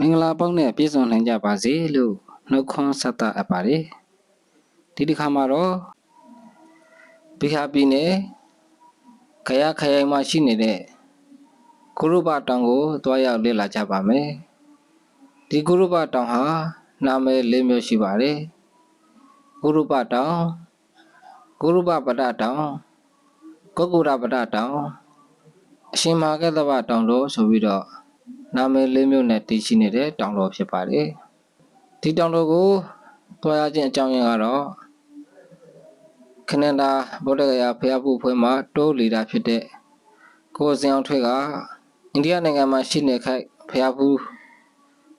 မင်္ဂလာပေါင်းနဲ့ပြည့်စုံနိုင်ကြပါစေလို့နှုတ်ခွန်းဆက်သအပ်ပါတယ်ဒီတစ်ခါမှာတော့ဘီဟာပြည်နယ်ခရခရိုင်မှာရှိနေတဲ့ဂုရုပတောင်ကိုတွားရောက်လေ့လာကြပါမယ်ဒီဂုရုပတောင်ဟာနာမည်၄မျိုးရှိပါတယ်ဂုရုပတောင်ဂုရုပပဒတောင်ကုက္ကုရပဒတောင်အရှင်မဟာကတ္တဗတောင်တို့ဆိုပြီးတော့ နာမည်လေးမျိုးနဲ့တည်ရှိနေတဲ့တောင်တော်ဖြစ်ပါတယ်ဒီတောင်တော်ကိုတွားရခြင်းအကြောင်းရင်းကတော့ခနန္ဒာဗုဒ္ဓဂယာဖျားဖို့ဖွဲ့မှာတိုးလီတာဖြစ်တဲ့ကိုစင်အောင်ထွေးကအိန္ဒိယနိုင်ငံမှာရှိနေခိုက်ဖျားဖို့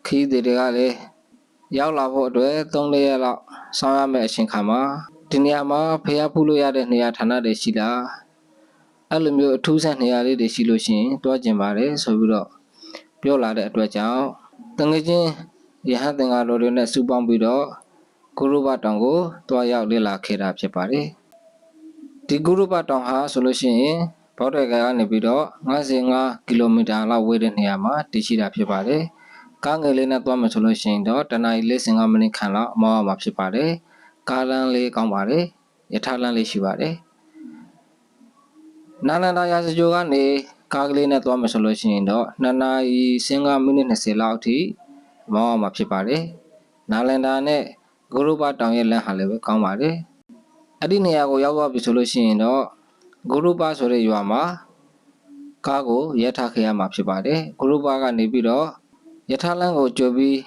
ခီးတွေတွေကလည်းရောက်လာဖို့အတွက်၃လရက်လောက်ဆောင်ရမယ့်အချိန်ခါမှာဒီနေရာမှာဖျားဖို့လို့ရတဲ့နေရာဌာနတွေရှိလားအဲ့လိုမျိုးအထူးဆန်းနေရာလေးတွေရှိလို့ရှိရင်တွားကျင်ပါတယ်ဆိုပြီးတော့ ပြောလာတဲ့အတွက်ကြောင့်တငယ်ချင်းယဟန်သင်္ကာတော်တွေနဲ့စုပေါင်းပြီးတော့ဂုရုဘတောင်ကိုတွားရောက်လေ့လာခဲ့တာဖြစ်ပါတယ်ဒီဂုရုဘတောင်ဟာဆိုလို့ရှိရင်ဘောက်တွေကကနေပြီးတော့55ကီလိုမီတာလောက်ဝေးတဲ့နေရာမှာတည်ရှိတာဖြစ်ပါတယ်ကားငယ်လေးနဲ့သွားမယ်ဆိုလို့ရှိရင်တော့တနအီ45မိနစ်ခန့်လောက်မောင်းရမှာဖြစ်ပါတယ်ကားလမ်းလေးကောင်းပါတယ်ယထာလမ်းလေးရှိပါတယ်နာနန္ဒာရာဇဂျိုကနေ ကားကလေးနဲ့သွားမယ်ဆိုလို့ရှိရင်တော့2နာရီ15မိနစ်20လောက်အထိမောင်းရမှာဖြစ်ပါတယ်နာလန္ဒာနဲ့ဂုရုဘတောင်ရဲ့လမ်းဟာလည်းပဲကောင်းပါတယ်အဲ့ဒီနေရာကိုရောက်သွားပြီဆိုလို့ရှိရင်တော့ဂုရုဘဆိုတဲ့ရွာမှာကားကိုရပ်ထားခဲ့ရမှာဖြစ်ပါတယ်ဂုရုဘကနေပြီးတော့ယထာလန်းကိုကြွပြီး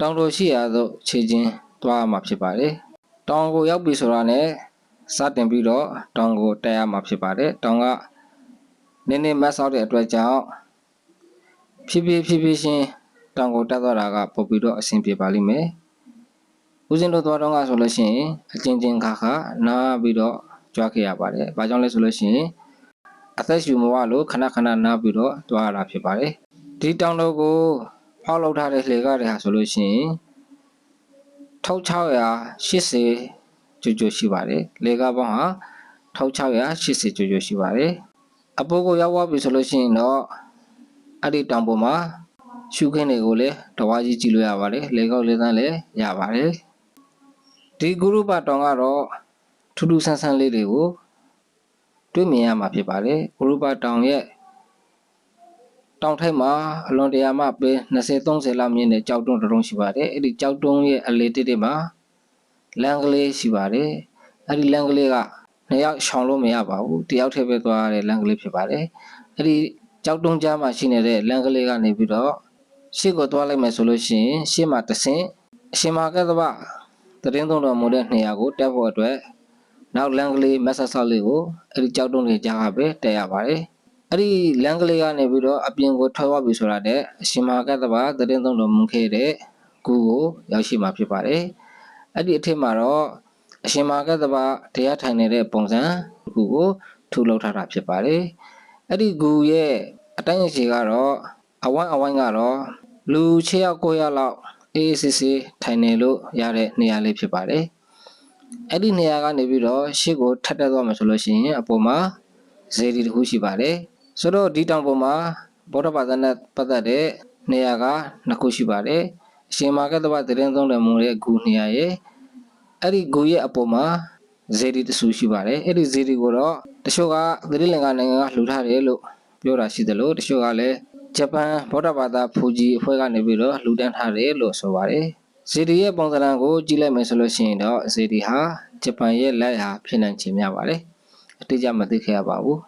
တောင်တော်ရှိရာသို့ခြေချင်းသွားရမှာဖြစ်ပါတယ်တောင်ကိုရောက်ပြီဆိုတာနဲ့စတင်ပြီးတော့တောင်ကိုတက်ရမှာဖြစ်ပါတယ်တောင်က နည်းနည်းမတ်ဆောက်တဲ့အတွက်ကြောင့်ဖြည်းဖြည်းဖြည်းဖြည်းချင်းတောင်ကိုတက်သွားတာကပို့ပြီးတော့အဆင်ပြေပါလိမ့်မယ်ဦးဇင်းတို့သွားတော့ကဆိုလို့ရှိရင်အချင်းချင်းခါခါနားပြီးတော့ကြွားခဲ့ရပါတယ်။ဘာကြောင့်လဲဆိုလို့ရှိရင်အသက်ရှူမဝလို့ခဏခဏနားပြီးတော့တွားရတာဖြစ်ပါတယ်။ဒီတောင်တော်ကိုဖောက်လုပ်ထားတဲ့လှေကားတွေဟာဆိုလို့ရှိရင်1680ကျူကျူရှိပါတယ်။လေကားပေါင်းဟာ1680ကျူကျူရှိပါတယ်။ အပိုးကိုရောက်သွားပြီဆိုလို့ရှိရင်တော့အဲ့ဒီတောင်ပေါ်မှာရှုခင်းတွေကိုလည်းတဝါကြီးကြည့်လို့ရပါတယ်။လေကောက်လေသန်းလည်းရပါတယ်။ဒီဂုရုပတောင်ကတော့ထူးထူးဆန်းဆန်းလေးတွေကိုတွေ့မြင်ရမှာဖြစ်ပါတယ်။ဂုရုပတောင်ရဲ့တောင်ထိပ်မှာအလွန်တရာမှပဲ20-30လောက်မြင့်တဲ့ကြောက်တုံးတုံးရှိပါတယ်။အဲ့ဒီကြောက်တုံးရဲ့အလေတိတိမှာလမ်းကလေးရှိပါတယ်။အဲ့ဒီလမ်းကလေးက နှစ်ယောက်ရှောင်လို့မရပါဘူး။တယောက်တည်းပဲသွားရတဲ့လမ်းကလေးဖြစ်ပါတယ်။အဲ့ဒီကြောက်တုံးကြားမှာရှိနေတဲ့လမ်းကလေးကနေပြီးတော့ရှေ့ကိုသွားလိုက်မယ်ဆိုလို့ရှိရင်ရှေ့မှာတဆင့်အရှင်မာကသဗတရင်သုံးတော်မူတဲ့နေရာကိုတက်ဖို့အတွက်နောက်လမ်းကလေးမက်ဆက်ဆောက်လေးကိုအဲ့ဒီကြောက်တုံးလေးကြားကပဲတက်ရပါတယ်အဲ့ဒီလမ်းကလေးကနေပြီးတော့အပြင်ကိုထွက်သွားပြီဆိုတာတဲ့အရှင်မာကသဗတရင်သုံးတော်မူခဲ့တဲ့ကူကိုရောက်ရှိမှာဖြစ်ပါတယ်အဲ့ဒီအထက်မှာတော့ အရှင်မာကသဗတရားထိုင်နေတဲ့ပုံစံကူကိုထူလောက်ထားတာဖြစ်ပါတယ်အဲ့ဒီကူရဲ့အတိုင်းအစီကတော့အဝိုင်းအဝိုင်းကတော့လူ6ယောက်9ယောက်လောက်အေးအေးဆေးဆေးထိုင်နေလို့ရတဲ့နေရာလေးဖြစ်ပါတယ်အဲ့ဒီနေရာကနေပြီးတော့ရှေ့ကိုထပ်တက်သွားမှဆိုလို့ရှိရင်အပေါ်မှာဇေဒီတစ်ခုရှိပါတယ်ဆိုတော့ဒီတောင်ပေါ်မှာဗုဒ္ဓဘာသာနဲ့ပတ်သက်တဲ့နေရာကနှစ်ခုရှိပါတယ်အရှင်မာကတ္တဝတရင်သုံးတယ်မူတဲ့ဂူနေရာရဲ့ အဲ့ဒီဂူရဲ့အပေါ်မှာဇေဒီတဆူရှိပါတယ်အဲ့ဒီဇေဒီကိုတော့တချို့ကသတိလင်္ကာနိုင်ငံကလှူထားတယ်လို့ပြောတာရှိတယ်လို့တချို့ကလည်းဂျပန်ဗုဒ္ဓဘာသာဖူဂျီအဖွဲ့ကနေပြီးတော့လူတန်းထားတယ်လို့ဆိုပါတယ်ဇီဒီရဲ့ပုံစံကိုကြည့်လိုက်မယ်ဆိုလို့ရှိရင်တော့ဇီဒီဟာဂျပန်ရဲ့လက်ဟာဖြစ်နိုင်ခြင်းများပါတယ်အတိအကျမသိခဲ့ရပါဘူး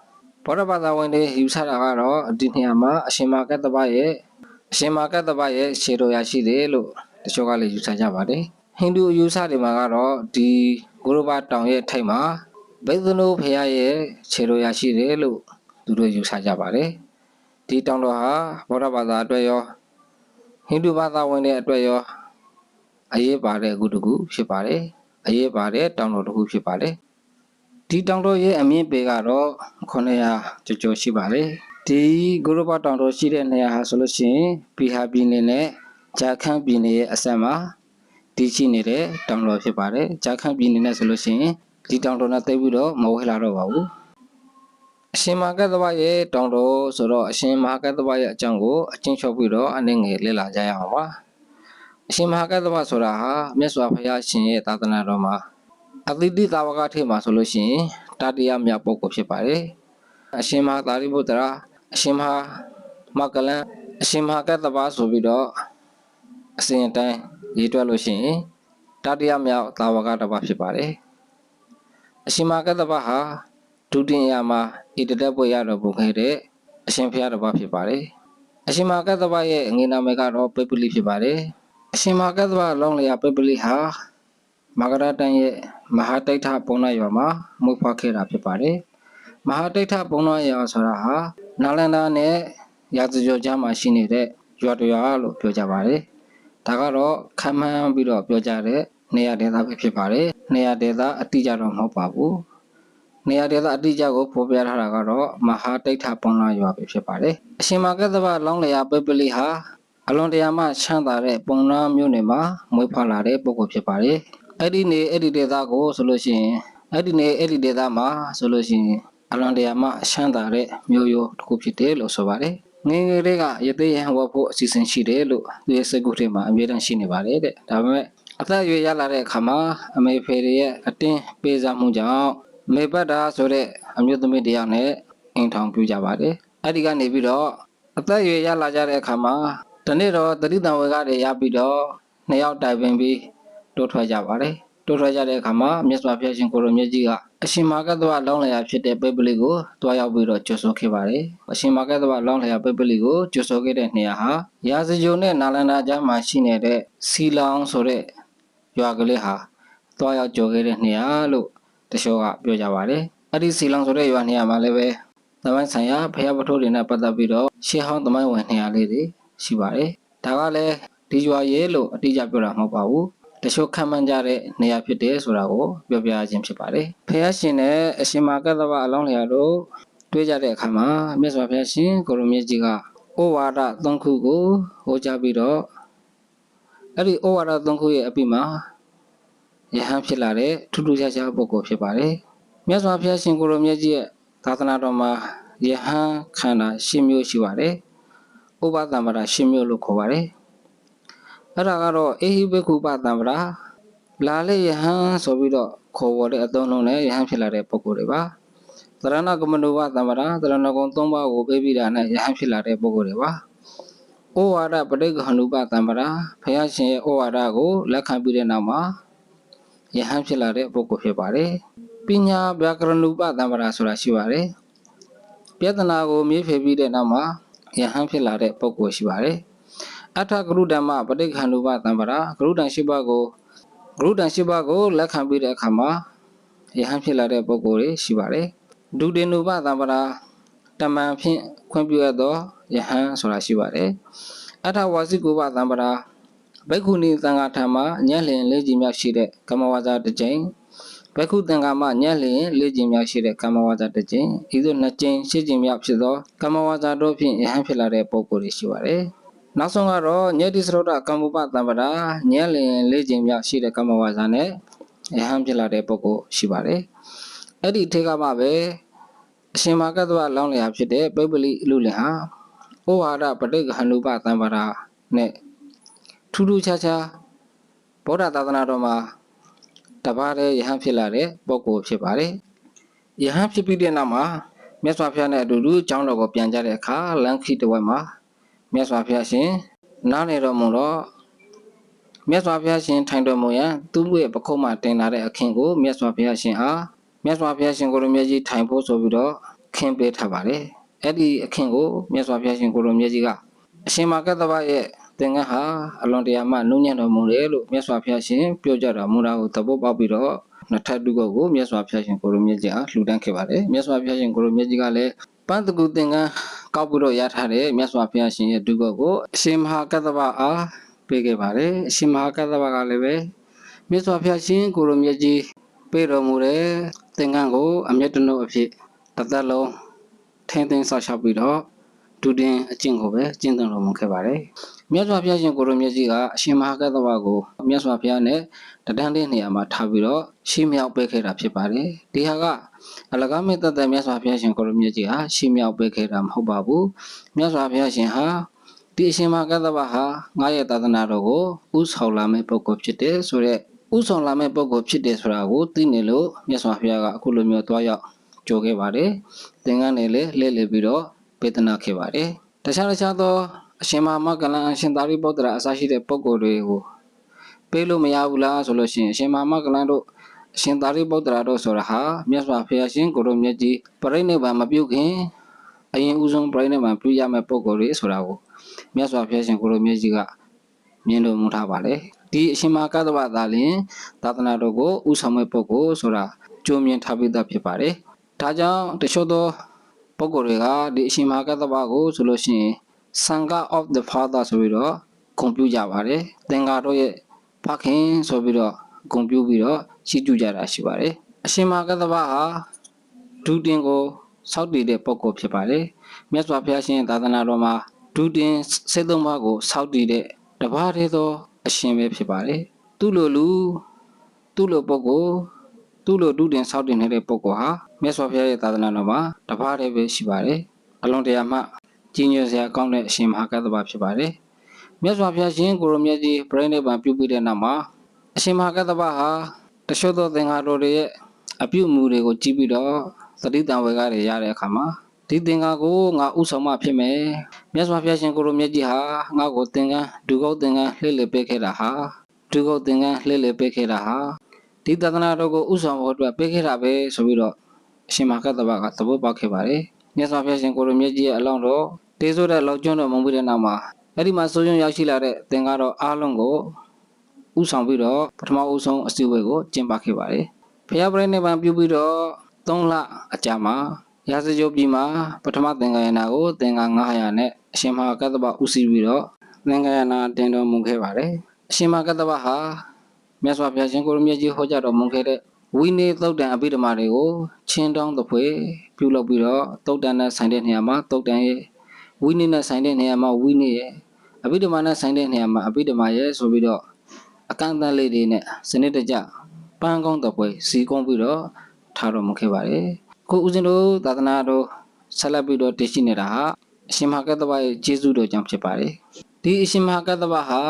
ဗုဒ္ဓဘာသာဝင်တွေယူဆတာကတော့ဒီနေရာမှာအရှင်မာကတ္တပရဲ့အရှင်မာကတ္တပရဲ့ခြေတော်ရရှိတယ်လို့တချို့ကလည်းယူဆကြပါတယ် ဟိန္ဒူယူဆတွေမှာကတော့ဒီဂုရဘတောင်ရဲ့ထိပ်မှာဘိသနုဖရာရဲ့ခြေတော်ရရှိတယ်လို့သူတို့ယူဆကြပါတယ်ဒီတောင်တော်ဟာဗုဒ္ဓဘာသာအတွက်ရောဟိန္ဒူဘာသာဝင်တွေအတွက်ရောအရေးပါတဲ့အခုတခုဖြစ်ပါတယ်အရေးပါတဲ့တောင်တော်တစ်ခုဖြစ်ပါတယ်ဒီတောင်တော်ရဲ့အမြင့်ပေကတော့900ကျော်ကျော်ရှိပါတယ်ဒီဂုရဘတောင်တော်ရှိတဲ့နေရာဟာဆိုလို့ရှိရင်ဘီဟာပြည်နယ်နဲ့ဂျာခန့်ပြည်နယ်ရဲ့အဆက်မှာ တည်ရှိနေတဲ့တောင်တော်ဖြစ်ပါတယ်ဂျာခန့်ပြည်နယ်နဲ့ဆိုလို့ရှိရင်ဒီတောင်တော်နဲ့တိတ်ပြီးတော့မဝဲလာတော့ပါဘူးအရှင်မဟာကတ္တဗရဲ့တောင်းတော်ဆိုတော့အရှင်မဟာကတ္တဗရဲ့အကြောင်းကိုအချင်းချုပ်ပြီးတော့အနေငယ်လေ့လာကြရအောင်ပါအရှင်မဟာကတ္တဗဆိုတာဟာမြတ်စွာဘုရားရှင်ရဲ့သာသနာတော်မှာအတိတိသာဝကထေမှာဆိုလို့ရှိရင်တတိယမြောက်ပုဂ္ဂိုလ်ဖြစ်ပါတယ်အရှင်မဟာသာရိပုတ္တရာအရှင်မဟာမကလန်အရှင်မဟာကတ္တဗဆိုပြီးတော့ အစဉ်အတိုင်းရေးတွက်လို့ရှိရင်တတိယမြောက်သာဝကတစ်ပါးဖြစ်ပါတယ်အရှင်မဟာကတ္တဗဟာဒုတိယမှာဣတတက်ပွဲရတော်မူခဲ့တဲ့အရှင်ဘုရားတစ်ပါးဖြစ်ပါတယ်အရှင်မဟာကတ္တဗရဲ့အငိနာမေကတော့ပိပ္ပလိဖြစ်ပါတယ်အရှင်မဟာကတ္တဗလောင်းလျာပိပ္ပလိဟာမဂရတန်ရဲ့မဟာတိဋ္ဌပုံနာရွာမှာမွေးဖွားခဲ့တာဖြစ်ပါတယ်မဟာတိဋ္ဌပုံနာရွာဆိုတာဟာနာလန္ဒာနဲ့ရာဇကျော်ကြားမှာရှိနေတဲ့ရွာတစ်ရွာလို့ပြောကြပါတယ် ဒါကတော့ခံမှန်းပြီးတော့ပြောကြတဲ့နေရာဒေသပဲဖြစ်ပါတယ်နေရာဒေသအတိအကျတော့မဟုတ်ပါဘူးနေရာဒေသအတိအကျကိုဖော်ပြထားတာကတော့မဟာတိဋ္ဌပုံနာရွာပဲဖြစ်ပါတယ်။အရှင်မကတ္တဗလောင်းလျာပိပ္ပလိဟာအလွန်တရာမှချမ်းသာတဲ့ပုံနာမျိုးနယ်မှာမွေးဖွားလာတဲ့ပုဂ္ဂိုလ်ဖြစ်ပါတယ်။အဲ့ဒီနေအဲ့ဒီဒေသကိုဆိုလို့ရှိရင်အဲ့ဒီနေအဲ့ဒီဒေသမှာဆိုလို့ရှိရင်အလွန်တရာမှချမ်းသာတဲ့မျိုးရိုးတစ်ခုဖြစ်တယ်လို့ဆိုပါတယ်။ ငယ်ငယ်လေးကရသေးရန်ဝတ်ဖို့အစီအစဉ်ရှိတယ်လို့သူရဲ့စိတ်ကူးထဲမှာအမြဲတမ်းရှိနေပါတယ်တဲ့။ဒါပေမဲ့အသက်အရွယ်ရလာတဲ့အခါမှာအမေဖေတွေရဲ့အတင်းပေးစားမှုကြောင့်မေပတ်တာဆိုတဲ့အမျိုးသမီးတစ်ယောက်နဲ့အိမ်ထောင်ပြကြပါတယ်။အဲ့ဒီကနေပြီးတော့အသက်အရွယ်ရလာကြတဲ့အခါမှာတနေ့တော့တတိတံဝေကတွေရပြီးတော့နှစ်ယောက်တိုင်ပင်ပြီးတိုးထွက်ကြပါတယ်။တိုးထွက်ကြတဲ့အခါမှာမြတ်စွာဘုရားရှင်ကိုရိုမြတ်ကြီးက အရှင်မာကတ္တဝလောင်းလျာဖြစ်တဲ့ပိပ္ပလိကိုတွားရောက်ပြီးတော့ကြွဆိုခဲ့ပါတယ်။အရှင်မာကတ္တဝလောင်းလျာပိပ္ပလိကိုကြွဆိုခဲ့တဲ့နေရာဟာရာဇဂျုံနဲ့နာလန္ဒာကြားမှာရှိနေတဲ့စီလောင်ဆိုတဲ့ရွာကလေးဟာတွားရောက်ကြိုခဲ့တဲ့နေရာလို့တချို့ကပြောကြပါတယ်အဲ့ဒီစီလောင်ဆိုတဲ့ရွာနေရာမှာလည်းပဲသမိုင်းဆိုင်ရာဖျားပထိုးတွေနဲ့ပတ်သက်ပြီးတော့ရှေးဟောင်းသမိုင်းဝင်နေရာလေးတွေရှိပါတယ်ဒါကလည်းဒီရွာရဲ့လို့အတိအကျပြောတာမဟုတ်ပါဘူး တချို့ခံမှန်းကြတဲ့နေရာဖြစ်တယ်ဆိုတာကိုပြောပြခြင်းဖြစ်ပါတယ်ဖျားရှင်နဲ့အရှင်မာကတ္တဗအလောင်းလျာတို့တွေ့ကြတဲ့အခါမှာမြတ်စွာဘုရားရှင်ကိုရုမြတ်ကြီးကဩဝါဒ၃ခုကိုဟောကြားပြီးတော့အဲ့ဒီဩဝါဒ၃ခုရဲ့အပြီးမှာယဟန်ဖြစ်လာတဲ့ထူးထူးခြားခြားပုဂ္ဂိုလ်ဖြစ်ပါတယ်။မြတ်စွာဘုရားရှင်ကိုရောမြတ်ကြီးရဲ့သာသနာတော်မှာယဟန်ခန္ဓာ၈မျိုးရှိပါတယ်။ဥပသံဗရာ၈မျိုးလို့ခေါ်ပါတယ်။ အဲ့ဒါကတော့အေဟိဘိက္ခုပသံဗရာလာလေယဟန်ဆိုပြီးတော့ခေါ်ဝေါ်တဲ့အသုံးလုံးနဲ့ယဟန်ဖြစ်လာတဲ့ပုဂ္ဂိုလ်တွေပါ။သရဏကမနုဘသံဗရာသရဏဂုံ၃ပါးကိုပေးပြီးတာနဲ့ယဟန်ဖြစ်လာတဲ့ပုဂ္ဂိုလ်တွေပါ။ဩဝါဒပဋိက္ခဏုပသံဗရာဘုရားရှင်ရဲ့ဩဝါဒကိုလက်ခံပြီးတဲ့နောက်မှာယဟန်ဖြစ်လာတဲ့ပုဂ္ဂိုလ်ဖြစ်ပါတယ်။ပညာဗျာကရဏုပတံပရာဆိုတာရှိပါတယ်။ပြဿနာကိုမြည်ဖယ်ပြီးတဲ့နောက်မှာယဟန်ဖြစ်လာတဲ့ပုဂ္ဂိုလ်ရှိပါတယ်။ အထကရုဓမ္မပဋိက္ခဏုပတံပရာကရုဒံရှိပါကိုကရုဒံရှိပါကိုလက်ခံပြီးတဲ့အခါမှာယဟန်ဖြစ်လာတဲ့ပုဂ္ဂိုလ်တွေရှိပါတယ်။ဒုတေနုပတံပရာတမန်ဖြင့်ခွင့်ပြုရသောယဟန်ဆိုတာရှိပါတယ်။အထဝါစိကုပတံပရာဘိက္ခုနီသံဃာထံမှာညက်လျင်လေးကြည်မြောက်ရှိတဲ့ကမ္မဝါစာတစ်ကြိမ်ဘိက္ခုသံဃာမှာညက်လျင်လေးကြည်မြောက်ရှိတဲ့ကမ္မဝါစာတစ်ကြိမ်ဤသို့နှစ်ကြိမ်ရှစ်ကြိမ်မြောက်ဖြစ်သောကမ္မဝါစာတို့ဖြင့်ယဟန်ဖြစ်လာတဲ့ပုဂ္ဂိုလ်တွေရှိပါတယ်။ နောက်ဆုံးကတော့ညေတိစရုဒ္ဓကမ္မုပတံပဒါညက်လျင်လေးကြိမ်မြောက်ရှိတဲ့ကမ္မဝါစာနဲ့ယဟန်ဖြစ်လာတဲ့ပုဂ္ဂိုလ်ရှိပါတယ်။အဲ့ဒီထေကမှပဲအရှင်မာကတ္တဝလောင်းလျာဖြစ်တဲ့ပိပ္ပလိလူလင်ဟာဩဝါဒပဋိက္ခဏုပတံပဒါနဲ့ထူးထူးခြားခြားဗုဒ္ဓသာသနာတော်မှာတပါးတဲ့ယဟန်ဖြစ်လာတဲ့ပုဂ္ဂိုလ်ဖြစ်ပါတယ်။ယဟန်ဖြစ်ပြီးတဲ့နောက်မှာမြတ်စွာဘုရားနဲ့အတူတူကျောင်းတော်ကိုပြန်ကြတဲ့အခါလမ်းခီတစ်ဝက်မှာ မြတ်စွာဘုရားရှင်နားနေတော်မူတော့မြတ်စွာဘုရားရှင်ထိုင်တော်မူရန်သူ့ရဲ့ပခုံးမှာတင်လာတဲ့အခင်းကိုမြတ်စွာဘုရားရှင်အားမြတ်စွာဘုရားရှင်ကိုရမြတ်ကြီးထိုင်ဖို့ဆိုပြီးတော့ခင်းပေးထားပါတယ်။အဲ့ဒီအခင်းကိုမြတ်စွာဘုရားရှင်ကိုရမြတ်ကြီးကအရှင်မာကတ္တဗရဲ့သင်္ကန်းဟာအလွန်တရာမှနုညံ့တော်မူတယ်လို့မြတ်စွာဘုရားရှင်ပြောကြတော်မူတာကိုသဘောပေါက်ပြီးတော့နှစ်ထပ်တုကုတ်ကိုမြတ်စွာဘုရားရှင်ကိုရမြတ်ကြီးအားလှူဒန်းခဲ့ပါတယ်မြတ်စွာဘုရားရှင်ကိုရမြတ်ကြီးကလည်း ပန်းတကူသင်္ကန်းကောက်ပြီးတော့ရထားတဲ့မြတ်စွာဘုရားရှင်ရဲ့တုကုတ်ကိုအရှင်မဟာကတ္တဗအားပေးခဲ့ပါတယ်အရှင်မဟာကတ္တဗကလည်းပဲမြတ်စွာဘုရားရှင်ကိုရမြတ်ကြီးပေးတော်မူတဲ့သင်္ကန်းကိုအမျက်တနုအဖြစ်တစ်သက်လုံးထင်းထင်းဆောက်ရှောက်ပြီးတော့ဒုတင်အကျင့်ကိုပဲကျင့်သုံးတော်မူခဲ့ပါတယ်မြတ်စွာဘုရားရှင်ကိုရိုမြတ်ကြီးကအရှင်မဟာကတ္တဝကိုမြတ်စွာဘုရားနဲ့တဒန်းတဲ့နေရာမှာထားပြီးတော့ရှေးမြောက်ပေးခဲ့တာဖြစ်ပါတယ်ဒီဟာကအလကားမေတ္တတဲ့မြတ်စွာဘုရားရှင်ကိုရိုမြတ်ကြီးဟာရှေးမြောက်ပေးခဲ့တာမဟုတ်ပါဘူးမြတ်စွာဘုရားရှင်ဟာဒီအရှင်မဟာကတ္တဝဟာငါရဲ့သာသနာတော်ကိုဥဆောင်လာမယ့်ပုဂ္ဂိုလ်ဖြစ်တယ်ဆိုတော့ဥဆောင်လာမယ့်ပုဂ္ဂိုလ်ဖြစ်တယ်ဆိုတာကိုသိနေလို့မြတ်စွာဘုရားကအခုလိုမျိုးတွားရောက်ကြိုခဲ့ပါတယ်သင်္ကန်းနဲ့လည်းလှည့်လည်ပြီးတော့ပေးသနာခဲ့ပါတယ်တခြားတခြားသော အရှင်မဟာမကလန်အရှင်သာရိပုတ္တရာအစရှိတဲ့ပုဂ္ဂိုလ်တွေကိုပေးလို့မရဘူးလားဆိုလို့ရှိရင်အရှင်မဟာမကလန်တို့အရှင်သာရိပုတ္တရာတို့ဆိုတာဟာမြတ်စွာဘုရားရှင်ကိုရောမြတ်ကြီးပြိဋိဘံမပြုတ်ခင်အရင်ဦးဆုံးပြိဋိဘံပြုရမယ့်ပုဂ္ဂိုလ်တွေဆိုတာကိုမြတ်စွာဘုရားရှင်ကိုရောမြတ်ကြီးကမြင်လို့မူထားပါလေဒီအရှင်မဟာကတ္တဝသာလျင်သာသနာတော်ကိုဥဆောင်မဲ့ပုဂ္ဂိုလ်ဆိုတာကြိုးမြင်ထားပြီးသားဖြစ်ပါတယ်ဒါကြောင့်တချို့သောပုဂ္ဂိုလ်တွေကဒီအရှင်မဟာကတ္တဝကိုဆိုလို့ရှိရင် Sangha of the Father ဆိုပြီးတော့ဂုဏ်ပြုကြပါတယ်။သင်္ဃာတို့ရဲ့ဖခင်ဆိုပြီးတော့ဂုဏ်ပြုပြီးတော့ရှိကျူကြတာရှိပါတယ်။အရှင်မဟာကတ္တဗဟာဒုတင်ကိုစောက်တည်တဲ့ပုဂ္ဂိုလ်ဖြစ်ပါတယ်။မြတ်စွာဘုရားရှင်သာသနာတော်မှာဒုတင်စေသုံးပါးကိုစောက်တည်တဲ့တပါးတည်းသော အရှင်ပဲဖြစ်ပါတယ်။သူ့လိုလူသူ့လိုပုဂ္ဂိုလ်သူ့လိုဒုတင်စောက်တည်နေတဲ့ပုဂ္ဂိုလ်ဟာမြတ်စွာဘုရားရဲ့သာသနာတော်မှာတပါးတည်းပဲရှိပါတယ်။အလွန်တရာမှ ကြီးညိုစရာကောင်းတဲ့အရှင်မဟာကတ္တဗဖြစ်ပါတယ်။မြတ်စွာဘုရားရှင်ကိုရမြတ်ကြီးပြိဋိဘံပြုပြီးတဲ့နောက်မှာအရှင်မဟာကတ္တဗဟာတချို့သောသင်္ဃာတော်တွေရဲ့အပြုအမူတွေကိုကြည့်ပြီးတော့သတိတံဝေကတွေရတဲ့အခါမှာဒီသင်္ဃာကိုငါဥဆောင်မှဖြစ်မယ်။မြတ်စွာဘုရားရှင်ကိုရမြတ်ကြီးဟာငါ့ကိုသင်္ကန်းဒုက္ခသင်္ကန်းလှည့်လည်ပေးခဲ့တာဟာဒုက္ခသင်္ကန်းလှည့်လည်ပေးခဲ့တာဟာဒီသဒ္ဒနာတော်ကိုဥဆောင်ဖို့အတွက်ပေးခဲ့တာပဲဆိုပြီးတော့အရှင်မဟာကတ္တဗကသဘောပေါက်ခဲ့ပါတယ်။မြတ်စွာဘုရားရှင်ကိုရမြတ်ကြီးရဲ့အလောင်းတော် တေးဆိုတဲ့လောက်ကျွန်းတော်မုံပြီးတဲ့နောက်မှာအဲ့ဒီမှာစိုးရုံရောက်ရှိလာတဲ့သင်္ကားတော်အားလုံးကိုဥဆောင်ပြီးတော့ပထမဦးဆုံးအစည်းအဝေးကိုကျင်းပခဲ့ပါတယ်။ဘုရားပြိဋိဘံပြုပြီးတော့3လအကြာမှာရာဇဂိုပြည်မှာပထမသင်္ကာယနာကိုသင်္ကာ900နဲ့အရှင်မဟာကတ္တဗဥစည်းပြီးတော့သင်္ကာယနာတင်တော်မူခဲ့ပါတယ်။အရှင်မဟာကတ္တဗဟာမြတ်စွာဘုရားရှင်ကိုရမြတ်ကြီးဟောကြားတော်မူခဲ့တဲ့ဝိနည်းသုတ်တံအဘိဓမ္မာတွေကိုချင်းတောင်းသဖွယ်ပြုလုပ်ပြီးတော့သုတ်တန်နဲ့ဆိုင်တဲ့နေရာမှာသုတ်တန်ရဲ့ ဝိနည်းနဲ့ဆိုင်တဲ့နေရာမှာဝိနည်းရဲ့အဘိဓမ္မာနဲ့ဆိုင်တဲ့နေရာမှာအဘိဓမ္မာရဲ့ဆိုပြီးတော့အကန့်အသတ်လေးတွေနဲ့စနစ်တကျပန်းကောင်းတဲ့ပွဲစီကုန်းပြီးတော့ထားတော်မူခဲ့ပါတယ်ခုဦးဇင်းတို့သာသနာတော်ဆက်လက်ပြီးတော့တည်ရှိနေတာဟာအရှင်မဟာကတ္တဗရဲ့ကျေးဇူးတော်ကြောင့်ဖြစ်ပါတယ်ဒီအရှင်မဟာကတ္တဗဟာ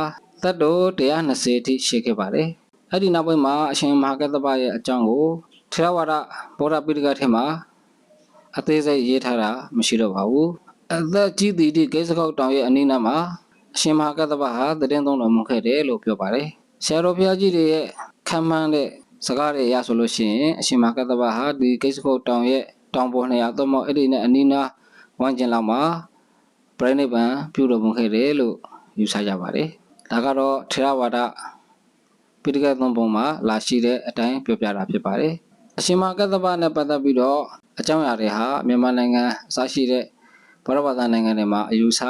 တတ်တော်120အထိရှိခဲ့ပါတယ်အဲ့ဒီနောက်ပိုင်းမှာအရှင်မဟာကတ္တဗရဲ့အကြောင်းကိုထေရဝါဒဗောဓပိဋကထဲမှာအသေးစိတ်ရေးထားတာမရှိတော့ပါဘူး အသက်ကြီးသည်ဒီကိစ္စကောက်တောင်ရဲ့အနိနာမှာအရှင်မဟာကတ္တဗဟာတည်င်းသုံးတော်မူခဲ့တယ်လို့ပြောပါတယ်ဆရာတော်ဘုရားကြီးတွေရဲ့ခံမှန်းတဲ့စကားတွေအရဆိုလို့ရှိရင်အရှင်မဟာကတ္တဗဟာဒီကိစ္စကောက်တောင်ရဲ့တောင်ပေါ်200သို့မဟုတ်အဲ့ဒီနဲ့အနိနာဝမ်းကျင်လောက်မှာပြိဋိဘံပြုတော်မူခဲ့တယ်လို့ယူဆကြပါတယ်ဒါကတော့ထေရဝါဒပိဋကသုံးပုံမှာလာရှိတဲ့အတိုင်းပြောပြတာဖြစ်ပါတယ်အရှင်မဟာကတ္တဗနဲ့ပတ်သက်ပြီးတော့အကြောင်းအရာတွေဟာမြန်မာနိုင်ငံအစရှိတဲ့ ဘရဝသာနိုင်ငံတွေမှာအယူဆ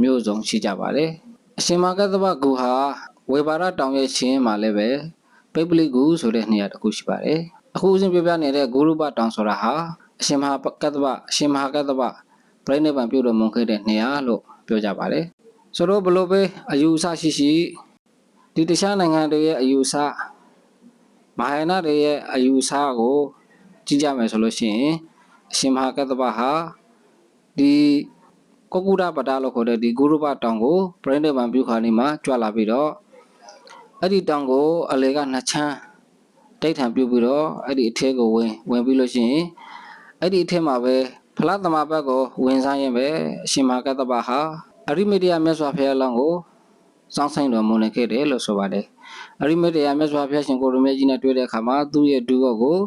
မျိုးစုံရှိကြပါတယ်အရှင်မဟာကတ္တဗကူဟာဝေဘာရတောင်ရဲ့ချင်းမှာလည်းပဲပိပလိကူဆိုတဲ့နေရာတစ်ခုရှိပါတယ်အခုအစဉ်ပြပြနေတဲ့ဂုရုပတောင်ဆိုတာဟာအရှင်မဟာကတ္တဗအရှင်မဟာကတ္တဗပြိဋိဘံပြုတော်မူခဲ့တဲ့နေရာလို့ပြောကြပါတယ်ဆိုတော့ဘလို့ပဲအယူအဆရှိရှိဒီတခြားနိုင်ငံတွေရဲ့အယူအဆမဟာယာနတွေရဲ့အယူအဆကိုကြည့်ကြမယ်ဆိုလို့ရှိရင်အရှင်မဟာကတ္တဗဟာ ဒီကောကုရပတာလို့ခေါ်တဲ့ဒီဂုရုပတောင်ကိုပြိဋိဘံပြုခါနေမှာကြွလာပြီးတော့အဲ့ဒီတောင်ကိုအလေကနှစ်ချမ်းတိတ်ထံပြုတ်ပြီးတော့အဲ့ဒီအထက်ကိုဝင်ဝင်ပြီးလို့ရှိရင်အဲ့ဒီအထက်မှာပဲဖလားသမဘတ်ကိုဝင်စားရင်ပဲအရှင်မဟာကတ္တဗဟာအရိမေတ္တယမြတ်စွာဘုရားလောင်းကိုစောင်းဆိုင်တော်မူနေခဲ့တယ်လို့ဆိုပါတယ်အရိမေတ္တယမြတ်စွာဘုရားရှင်ကိုရမေကြီးနဲ့တွေ့တဲ့အခါမှာသူ့ရဲ့ဒုက္ခကို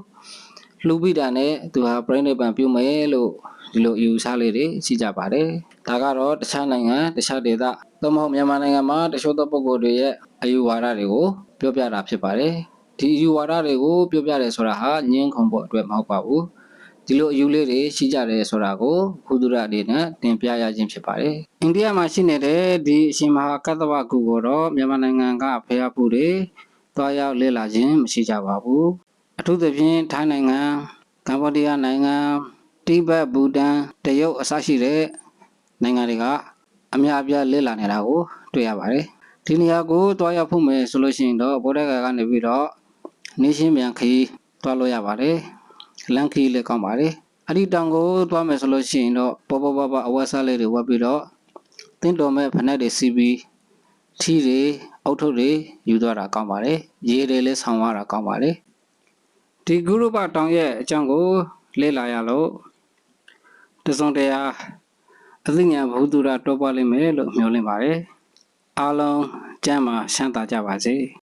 လှူပြီးတာနဲ့သူဟာပြိဋိဘံပြုမယ်လို့ ဒီလိုယူဆလေးတွေရှိကြပါတယ်ဒါကတော့တခြားနိုင်ငံတခြားဒေသသို့မဟုတ်မြန်မာနိုင်ငံမှာတချို့သောပုဂ္ဂိုလ်တွေရဲ့အယူဝါဒတွေကိုပြောပြတာဖြစ်ပါတယ်ဒီအယူဝါဒတွေကိုပြောပြတယ်ဆိုတာဟာညင်းခုန်ဖို့အတွက်မဟုတ်ပါဘူးဒီလိုအယူလေးတွေရှိကြတယ်ဆိုတာကိုခုဒုရအနေနဲ့တင်ပြရခြင်းဖြစ်ပါတယ်အိန္ဒိယမှာရှိနေတဲ့ဒီအရှင်မဟာကတ္တဝကုကိုတော့မြန်မာနိုင်ငံကဖျားဖူတွေတွားရောက်လေ့လာခြင်းမရှိကြပါဘူးအထူးသဖြင့်ထိုင်းနိုင်ငံကမ္ဘောဒီးယားနိုင်ငံ တိဘက်ဘူတန်တရုတ်အစရှိတဲ့နိုင်ငံတွေကအများအပြားလဲလာနေတာကိုတွေ့ရပါတယ်ဒီနေရာကိုတွားရောက်ဖို့မယ်ဆိုလို့ရှိရင်တော့ဘောဓဂါကနေပြီးတော့နေရှင်းမြန်ခီးတွားလို့ရပါတယ်လမ်းခီးလည်းကောင်းပါတယ်အဲ့ဒီတောင်ကိုတွားမယ်ဆိုလို့ရှိရင်တော့ပေါ်ပေါ်ပါပါအဝတ်စားလေးတွေဝတ်ပြီးတော့တင်းတော်မဲ့ဖနက်တွေစီးပြီးထီးတွေအုတ်ထုပ်တွေယူသွားတာကောင်းပါတယ်ရေတွေလည်းဆောင်းသွားတာကောင်းပါတယ်ဒီဂုရုပတောင်ရဲ့အကြောင်းကိုလေ့လာရလို့ တစုံတရာအသိဉာဏ်ဘုဒ္ဓရာတော့ပါလိမ့်မယ်လို့မျှော်လင့်ပါတယ်အားလုံးကျမ်းမှာရှမ်းသာကြပါစေ